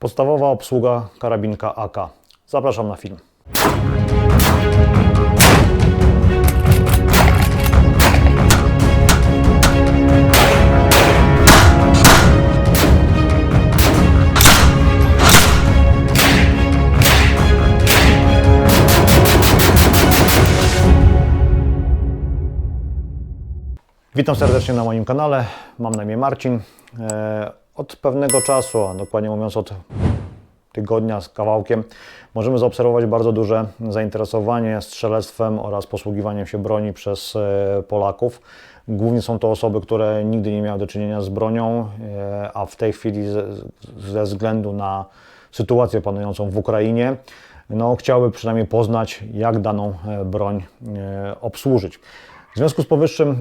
Podstawowa obsługa karabinka AK. Zapraszam na film. Witam serdecznie na moim kanale. Mam na imię Marcin. Od pewnego czasu, a dokładnie mówiąc od tygodnia z kawałkiem, możemy zaobserwować bardzo duże zainteresowanie strzelectwem oraz posługiwaniem się broni przez e, Polaków. Głównie są to osoby, które nigdy nie miały do czynienia z bronią, e, a w tej chwili ze, względu na sytuację panującą w Ukrainie, no, chciały przynajmniej poznać, jak daną e, broń obsłużyć. W związku z powyższym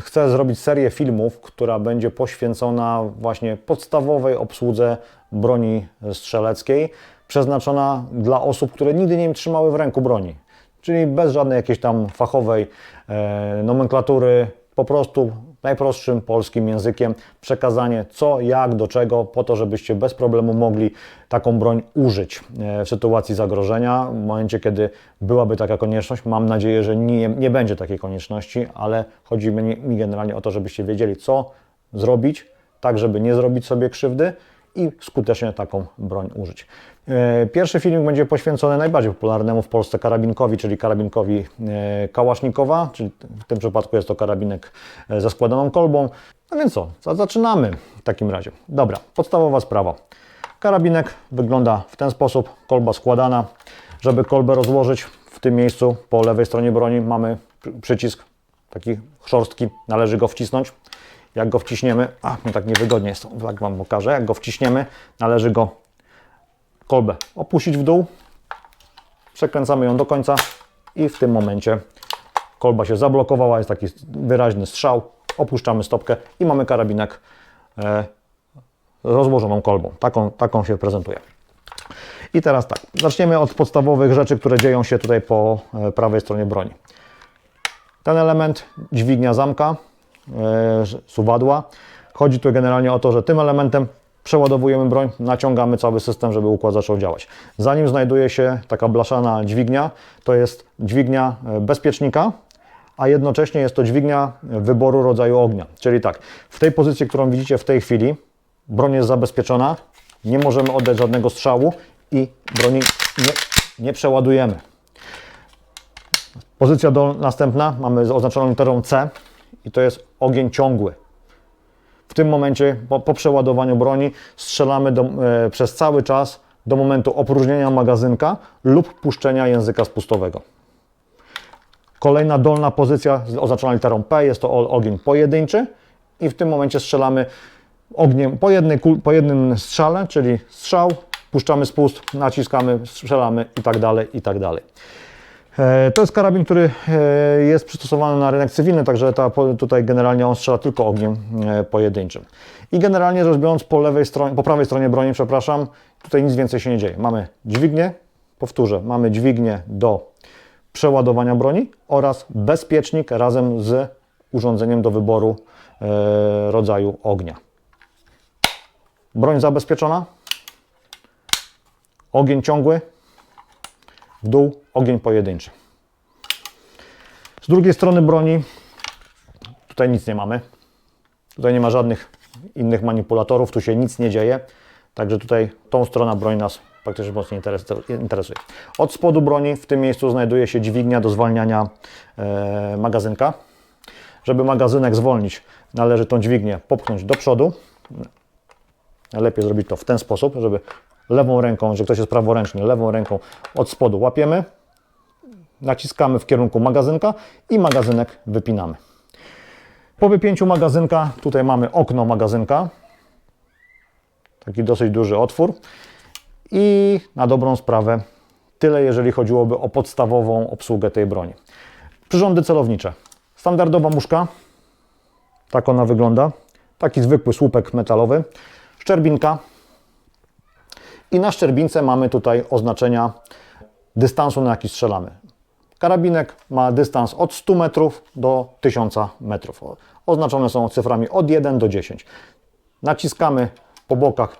chcę zrobić serię filmów, która będzie poświęcona właśnie podstawowej obsłudze broni strzeleckiej, przeznaczona dla osób, które nigdy nie trzymały w ręku broni. Czyli bez żadnej jakiejś tam fachowej e, nomenklatury, po prostu najprostszym polskim językiem przekazanie co, jak, do czego, po to, żebyście bez problemu mogli taką broń użyć e, w sytuacji zagrożenia. W momencie, kiedy byłaby taka konieczność, mam nadzieję, że nie, nie będzie takiej konieczności, ale chodzi mi mi generalnie o to, żebyście wiedzieli, co zrobić, tak żeby nie zrobić sobie krzywdy i skutecznie taką broń użyć. E, Pierwszy filmik będzie poświęcony najbardziej popularnemu w Polsce karabinkowi, czyli karabinkowi e, Kałasznikowa, czyli w tym przypadku jest to karabinek e, ze składaną kolbą. No więc co, za- zaczynamy w takim razie. Dobra, podstawowa sprawa. Karabinek wygląda w ten sposób, kolba składana. Żeby kolbę rozłożyć w tym miejscu po lewej stronie broni mamy przy- przycisk taki szorstki, należy go wcisnąć. Jak go wciśniemy, a mi tak niewygodnie jest, tak Wam pokażę, jak go wciśniemy, należy go kolbę opuścić w dół, przekręcamy ją do końca i w tym momencie kolba się zablokowała, jest taki wyraźny strzał, opuszczamy stopkę i mamy karabinek e, rozłożoną kolbą. Taką, taką się prezentuje. I teraz tak, zaczniemy od podstawowych rzeczy, które dzieją się tutaj po e, prawej stronie broni. Ten element, dźwignia zamka, e, suwadła. Chodzi tu generalnie o to, że tym elementem przeładowujemy broń, naciągamy cały system, żeby układ zaczął działać. Za nim znajduje się taka blaszana dźwignia, to jest dźwignia e, bezpiecznika, a jednocześnie jest to dźwignia wyboru rodzaju ognia. Czyli tak, w tej pozycji, którą widzicie w tej chwili, broń jest zabezpieczona, nie możemy oddać żadnego strzału i broni nie, nie przeładujemy. Pozycja do, następna, mamy oznaczoną literą C i to jest ogień ciągły. W tym momencie, po, po przeładowaniu broni, strzelamy do, e, przez cały czas do momentu opróżnienia magazynka lub puszczenia języka spustowego. Kolejna dolna pozycja oznaczona literą P jest to ogień pojedynczy i w tym momencie strzelamy ogniem po, jednej, po jednym strzale, czyli strzał, puszczamy spust, naciskamy, strzelamy i tak dalej, i tak dalej. E, To jest karabin, który e, jest przystosowany na rynek cywilny, także ta, tutaj generalnie on strzela tylko ogniem e, pojedynczym. I generalnie rzecz biorąc po lewej stronie, po prawej stronie broni, przepraszam, tutaj nic więcej się nie dzieje. Mamy dźwignię, powtórzę, mamy dźwignię do przeładowania broni oraz bezpiecznik razem z urządzeniem do wyboru rodzaju ognia. Broń zabezpieczona, ogień ciągły, w dół ogień pojedynczy. Z drugiej strony broni tutaj nic nie mamy. Tutaj nie ma żadnych innych manipulatorów, tu się nic nie dzieje. Także tutaj tą stronę broń nas praktycznie mocno interes- interesuje. Od spodu broni w tym miejscu znajduje się dźwignia do zwalniania e, magazynka. Żeby magazynek zwolnić, należy tą dźwignię popchnąć do przodu. Najlepiej zrobić to w ten sposób, żeby lewą ręką, że ktoś jest praworęczny, lewą ręką od spodu łapiemy, naciskamy w kierunku magazynka i magazynek wypinamy. Po wypięciu magazynka, tutaj mamy okno magazynka, taki dosyć duży otwór i na dobrą sprawę tyle, jeżeli chodziłoby o podstawową obsługę tej broni. Przyrządy celownicze. Standardowa muszka, tak ona wygląda, taki zwykły słupek metalowy, szczerbinka, i na szczerbince mamy tutaj oznaczenia dystansu, na jaki strzelamy. Karabinek ma dystans od 100 metrów do 1000 metrów. Oznaczone są cyframi od 1 do 10. Naciskamy po bokach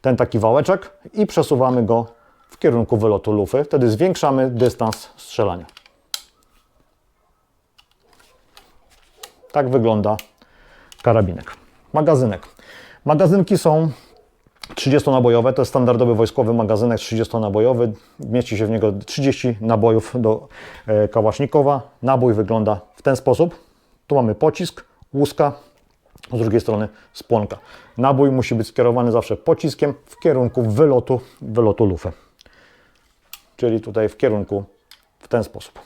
ten taki wałeczek i przesuwamy go w kierunku wylotu lufy. Wtedy zwiększamy dystans strzelania. Tak wygląda karabinek. Magazynek. Magazynki są 30-nabojowe, to jest standardowy wojskowy magazynek 30-nabojowy. Mieści się w niego 30 nabojów do e, kałasznikowa. Nabój wygląda w ten sposób. Tu mamy pocisk, łuska, z drugiej strony spłonka. Nabój musi być skierowany zawsze pociskiem w kierunku wylotu, wylotu lufy. Czyli tutaj w kierunku w ten sposób.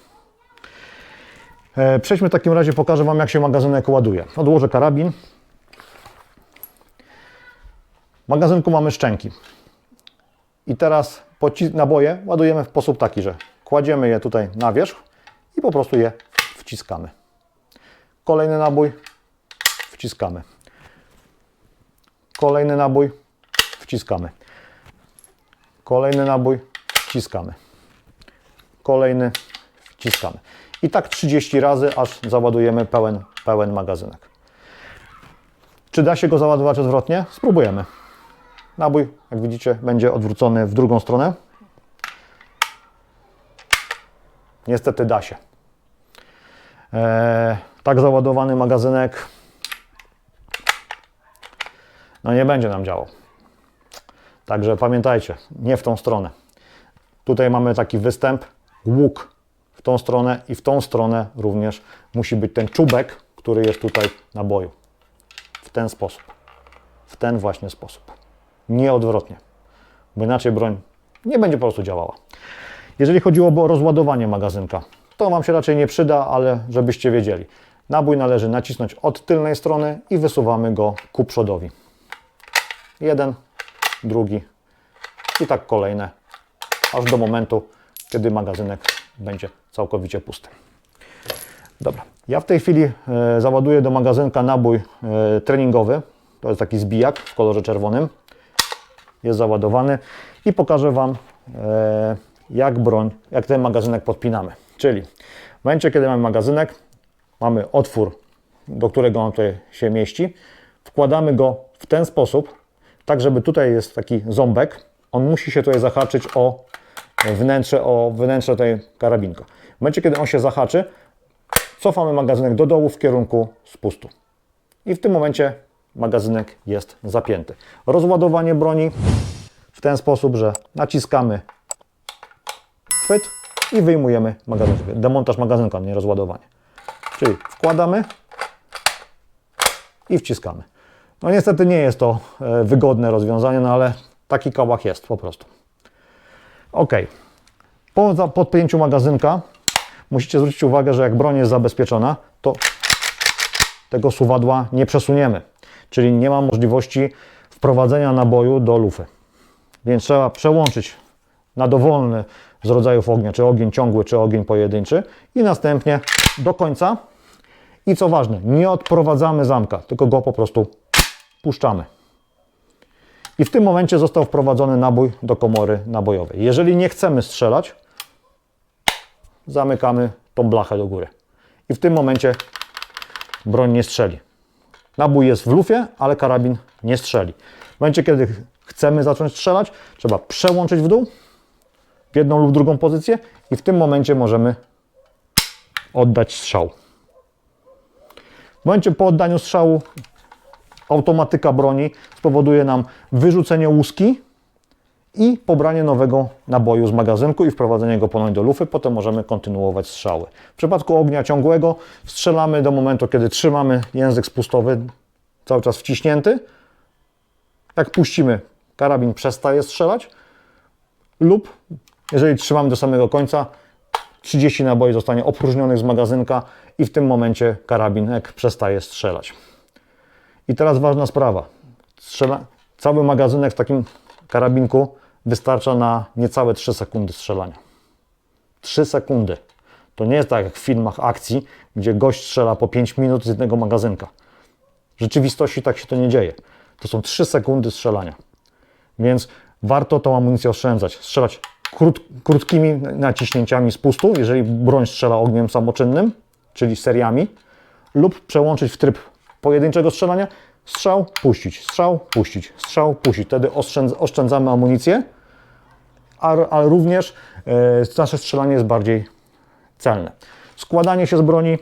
E, Przejdźmy w takim razie, pokażę Wam jak się magazynek ładuje. Odłożę karabin. W magazynku mamy szczęki. I teraz naboje ładujemy w sposób taki, że kładziemy je tutaj na wierzch i po prostu je wciskamy. Kolejny nabój, wciskamy. Kolejny nabój, wciskamy. Kolejny nabój, wciskamy. Kolejny, wciskamy. I tak 30 razy, aż załadujemy pełen, pełen magazynek. Czy da się go załadować odwrotnie? Spróbujemy. Nabój, jak widzicie, będzie odwrócony w drugą stronę. Niestety da się. Eee, tak załadowany magazynek no nie będzie nam działał. Także pamiętajcie, nie w tą stronę. Tutaj mamy taki występ, łuk w tą stronę i w tą stronę również musi być ten czubek, który jest tutaj na boju. W ten sposób. W ten właśnie sposób. Nie odwrotnie. Bo inaczej broń nie będzie po prostu działała. Jeżeli chodziłoby o rozładowanie magazynka, to Wam się raczej nie przyda, ale żebyście wiedzieli. Nabój należy nacisnąć od tylnej strony i wysuwamy go ku przodowi. Jeden, drugi i tak kolejne, aż do momentu, kiedy magazynek będzie całkowicie pusty. Dobra, ja w tej chwili e, załaduję do magazynka nabój e, treningowy. To jest taki zbijak w kolorze czerwonym. Jest załadowany i pokażę Wam, e, jak broń, jak ten magazynek podpinamy. Czyli w momencie, kiedy mamy magazynek, mamy otwór, do którego on tutaj się mieści, wkładamy go w ten sposób, tak żeby tutaj jest taki ząbek, on musi się tutaj zahaczyć o wnętrze, o wnętrze tej karabinka. W momencie, kiedy on się zahaczy, cofamy magazynek do dołu w kierunku spustu. I w tym momencie magazynek jest zapięty. Rozładowanie broni w ten sposób, że naciskamy chwyt i wyjmujemy magazynek. Demontaż magazynka, nie rozładowanie. Czyli wkładamy i wciskamy. No niestety nie jest to e, wygodne rozwiązanie, no ale taki kałach jest po prostu. Ok. Po podpięciu magazynka musicie zwrócić uwagę, że jak broń jest zabezpieczona, to tego suwadła nie przesuniemy. Czyli nie ma możliwości wprowadzenia naboju do lufy. Więc trzeba przełączyć na dowolny z rodzajów ognia, czy ogień ciągły, czy ogień pojedynczy i następnie do końca. I co ważne, nie odprowadzamy zamka, tylko go po prostu puszczamy. I w tym momencie został wprowadzony nabój do komory nabojowej. Jeżeli nie chcemy strzelać, zamykamy tą blachę do góry. I w tym momencie broń nie strzeli. Nabój jest w lufie, ale karabin nie strzeli. W momencie, kiedy chcemy zacząć strzelać, trzeba przełączyć w dół w jedną lub drugą pozycję i w tym momencie możemy oddać strzał. W momencie po oddaniu strzału automatyka broni spowoduje nam wyrzucenie łuski i pobranie nowego naboju z magazynku i wprowadzenie go ponownie do lufy. Potem możemy kontynuować strzały. W przypadku ognia ciągłego strzelamy do momentu, kiedy trzymamy język spustowy cały czas wciśnięty. Jak puścimy, karabin przestaje strzelać lub jeżeli trzymamy do samego końca, 30 naboi zostanie opróżnionych z magazynka i w tym momencie karabinek przestaje strzelać. I teraz ważna sprawa. Strzela... Cały magazynek w takim karabinku wystarcza na niecałe 3 sekundy strzelania. 3 sekundy. To nie jest tak jak w filmach akcji, gdzie gość strzela po 5 minut z jednego magazynka. W rzeczywistości tak się to nie dzieje. To są 3 sekundy strzelania. Więc warto tą amunicję oszczędzać. Strzelać krót, krótkimi naciśnięciami spustu, jeżeli broń strzela ogniem samoczynnym, czyli seriami, lub przełączyć w tryb pojedynczego strzelania Strzał, puścić, strzał, puścić, strzał, puścić. Wtedy oszczędz, oszczędzamy amunicję, a, a również e, nasze strzelanie jest bardziej celne. Składanie się z broni,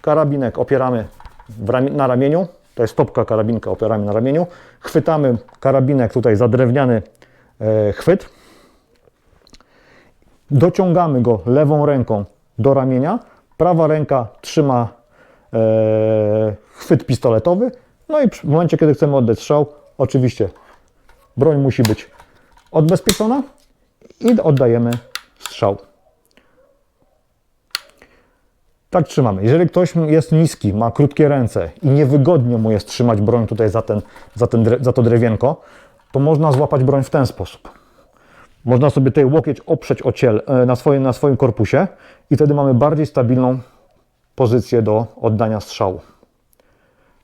karabinek opieramy na ramieniu, to jest stopka karabinka, opieramy na ramieniu, chwytamy karabinek tutaj za drewniany e, chwyt, dociągamy go lewą ręką do ramienia, prawa ręka trzyma e, chwyt pistoletowy, no i w momencie, kiedy chcemy oddać strzał, oczywiście broń musi być odbezpieczona i oddajemy strzał. Tak trzymamy. Jeżeli ktoś jest niski, ma krótkie ręce i niewygodnie mu jest trzymać broń tutaj za, ten, za, ten, za to drewienko, to można złapać broń w ten sposób. Można sobie tutaj łokieć oprzeć o ciel, e, na, na swoim korpusie i wtedy mamy bardziej stabilną pozycję do oddania strzału.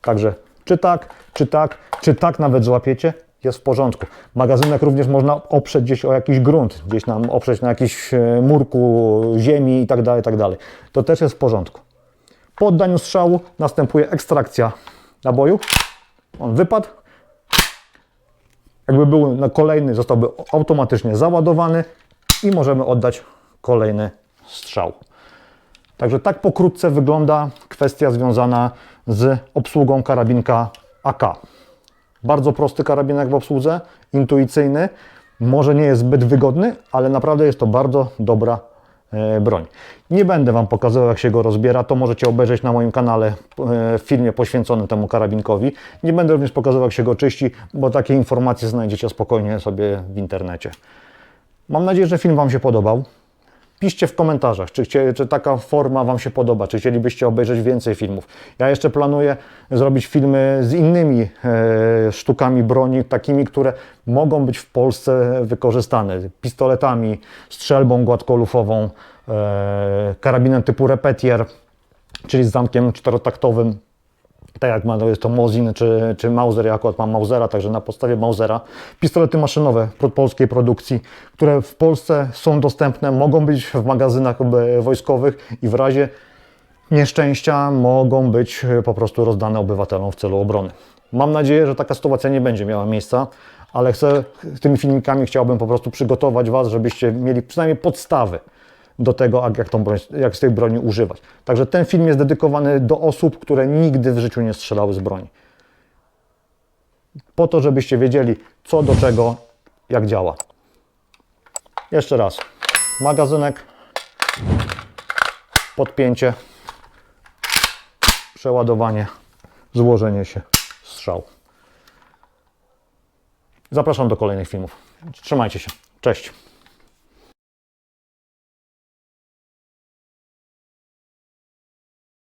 Także czy tak, czy tak, czy tak nawet złapiecie, jest w porządku. Magazynek również można oprzeć gdzieś o jakiś grunt, gdzieś nam oprzeć na jakiś e, murku ziemi tak i tak dalej. To też jest w porządku. Po oddaniu strzału następuje ekstrakcja naboju. On wypadł. Jakby był na kolejny, zostałby automatycznie załadowany i możemy oddać kolejny strzał. Także tak pokrótce wygląda kwestia związana z obsługą karabinka AK. Bardzo prosty karabinek w obsłudze, intuicyjny. Może nie jest zbyt wygodny, ale naprawdę jest to bardzo dobra e, broń. Nie będę Wam pokazywał, jak się go rozbiera. To możecie obejrzeć na moim kanale e, w filmie poświęconym temu karabinkowi. Nie będę również pokazywał, jak się go czyści, bo takie informacje znajdziecie spokojnie sobie w internecie. Mam nadzieję, że film Wam się podobał. Piszcie w komentarzach, czy, chcie, czy taka forma Wam się podoba, czy chcielibyście obejrzeć więcej filmów. Ja jeszcze planuję zrobić filmy z innymi e, sztukami broni, takimi, które mogą być w Polsce wykorzystane. Pistoletami, strzelbą gładkolufową, e, karabinem typu repetier, czyli z zamkiem czterotaktowym, tak jak ma, jest to Mosin czy, czy Mauser, ja akurat mam Mausera, także na podstawie Mausera. Pistolety maszynowe polskiej produkcji, które w Polsce są dostępne, mogą być w magazynach e, wojskowych i w razie nieszczęścia mogą być e, po prostu rozdane obywatelom w celu obrony. Mam nadzieję, że taka sytuacja nie będzie miała miejsca, ale chcę, tymi filmikami chciałbym po prostu przygotować Was, żebyście mieli przynajmniej podstawy do tego, jak, tą broń, jak z tej broni używać. Także ten film jest dedykowany do osób, które nigdy w życiu nie strzelały z broni. Po to, żebyście wiedzieli, co do czego, jak działa. Jeszcze raz. Magazynek, podpięcie, przeładowanie, złożenie się, strzał. Zapraszam do kolejnych filmów. Trzymajcie się. Cześć.